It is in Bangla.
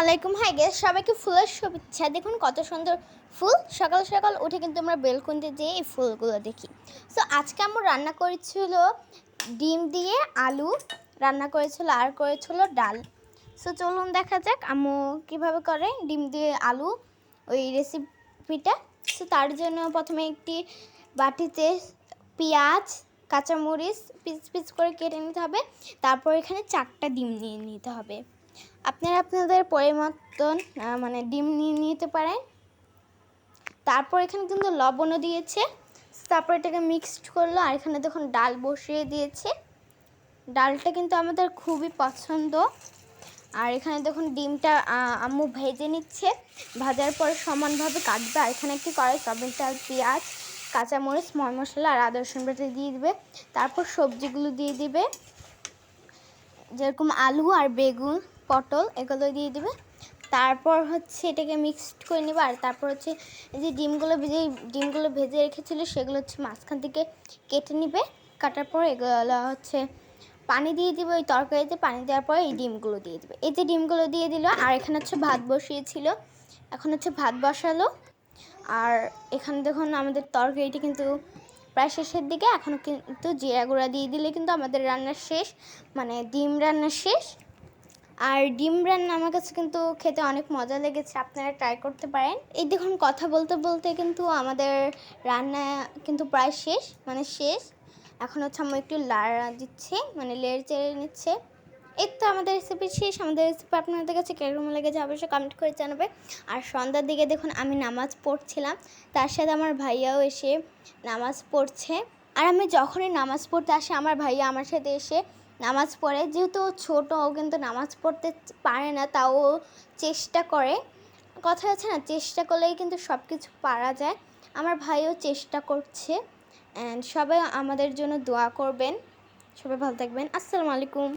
আলাইকুম হাই গেস সবাইকে ফুলের শুভেচ্ছা। দেখুন কত সুন্দর ফুল। সকাল সকাল উঠে কিন্তু আমরা বেলকুনিতে যেয়ে এই ফুলগুলো দেখি। সো আজকে আমার রান্না করেছিল ডিম দিয়ে আলু, রান্না করেছিল আর করেছিল ডাল। সো চলুন দেখা যাক আম্মু কীভাবে করে ডিম দিয়ে আলু, ওই রেসিপিটা সো তার জন্য প্রথমে একটি বাটিতে পেঁয়াজ, কাঁচামরিচ পিস পিস করে কেটে নিতে হবে। তারপর এখানে চারটা ডিম নিয়ে নিতে হবে। আপনারা আপনাদের পরিমতন মানে ডিম নিয়ে নিতে পারেন। তারপর এখানে কিন্তু লবণও দিয়েছে। তারপর এটাকে মিক্সড করল, আর এখানে দেখুন ডাল বসিয়ে দিয়েছে। ডালটা কিন্তু আমাদের খুবই পছন্দ। আর এখানে দেখুন ডিমটা আম্মু ভেজে নিচ্ছে। ভাজার পর সমানভাবে কাটবে। আর এখানে একটি কড়াই, সয়াবিন তেল, পেঁয়াজ, কাঁচামরিচ ময় মশলা আর আদা রসুন দিয়ে দিবে। তারপর সবজিগুলো দিয়ে দিবে। যেরকম আলু আর বেগুন। পটল, এগুলো দিয়ে দিবে। তারপর হচ্ছে এটাকে মিক্সড করে নেবে। আর তারপর হচ্ছে যে ডিমগুলো ভেজে ডিমগুলো ভেজে রেখেছিল, সেগুলো হচ্ছে মাঝখান থেকে কেটে নিবে। কাটার পর এগুলো হচ্ছে পানি দিয়ে দিবে, ওই তরকারিতে পানি দেওয়ার পরে এই ডিমগুলো দিয়ে দিবে। এই যে ডিমগুলো দিয়ে দিল, আর এখানে হচ্ছে ভাত বসিয়েছিল। এখন হচ্ছে ভাত বসালো। আর এখানে দেখুন, আমাদের তরকারিটি কিন্তু প্রায় শেষের দিকে। এখন কিন্তু জিরা গুঁড়া দিয়ে দিলে কিন্তু আমাদের রান্না শেষ মানে ডিম রান্না শেষ। আর ডিম রান্না আমার কাছে কিন্তু খেতে অনেক মজা লেগেছে, আপনারা ট্রাই করতে পারেন। এই দেখুন, কথা বলতে বলতে কিন্তু আমাদের রান্না কিন্তু প্রায় শেষ মানে শেষ। এখন হচ্ছে আমি একটু লাড়া দিচ্ছে মানে লেড়ে চেড়ে নিচ্ছে। এই তো আমাদের রেসিপি শেষ, আমাদের রেসিপি আপনাদের কাছে কেরকম লেগেছে অবশ্যই কমেন্ট করে জানাবে। আর সন্ধ্যার দিকে দেখুন, আমি নামাজ পড়ছিলাম, তার সাথে আমার ভাইয়াও এসে নামাজ পড়ছে। আর আমি যখনই নামাজ পড়তে আসি, আমার ভাইয়া আমার সাথে এসে নামাজ পড়ে। যেহেতু ছোট, ও কিন্তু নামাজ পড়তে পারে না, তাও চেষ্টা করে। কথা আছে না, চেষ্টা করলেই কিন্তু সব কিছু পারা যায়। আমার ভাইও চেষ্টা করছে। অ্যান্ড সবাই আমাদের জন্য দোয়া করবেন। সবাই ভালো থাকবেন। আসসালামু আলাইকুম।